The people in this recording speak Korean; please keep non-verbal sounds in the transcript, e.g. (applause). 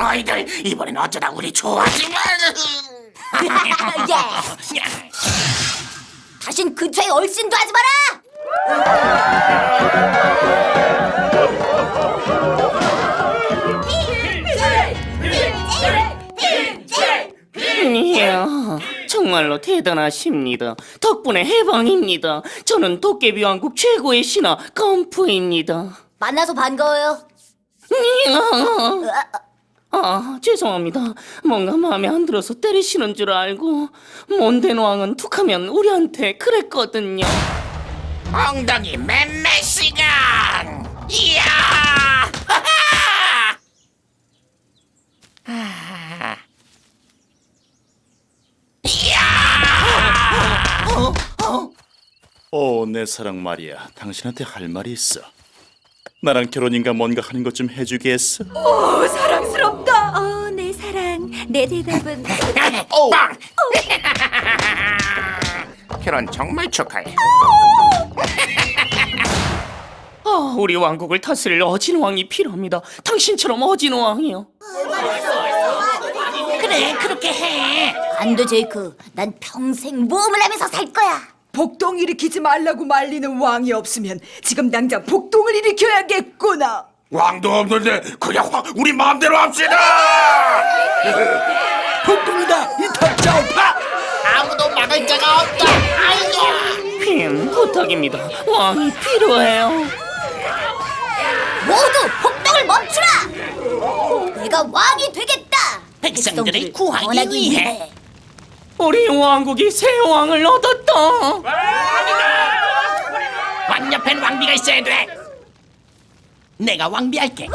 너희들 이번엔 어쩌다 우리 좋아지만 (laughs) 예. 다신 근처에 얼씬도 하지 마라. 이야, 정말로 대단하십니다. 덕분에 해방입니다. 저는 도깨비 왕국 최고의 신하 검프입니다. 만나서 반가워요. 이야. 아, 죄송합니다. 뭔가 마음에 안 들어서 때리시는 줄 알고 몬덴 왕은 툭하면 우리한테 그랬거든요. 엉덩이 맴매 시간 이야 (laughs) 아. 오, 내 사랑 말이야. 당신한테 할 말이 있어. 나랑 결혼인가 뭔가 하는 것 좀 해주겠어? 오. 어, 내 사랑. 내 대답은 (laughs) 빵 (laughs) 결혼 정말 축하해 아, (laughs) 우리 왕국을 다스릴 어진 왕이 필요합니다. 당신처럼 어진 왕이요. 그래 그렇게 해 안 돼, 제이크. 난 평생 모험을 하면서 살 거야. 복동 일으키지 말라고 말리는 왕이 없으면 지금 당장 복동을 일으켜야겠구나. 왕도 없는데 그냥 확 우리 마음대로 합시다 자가 없다 아이고 퀸, 부탁입니다. 왕이 필요해요. 모두 폭동을 멈추라. 내가 왕이 되겠다. 백성들을 구하기 위해. 우리 왕국이 새 왕을 얻었다. 왕 옆엔 왕비가 있어야 돼 내가 왕비할게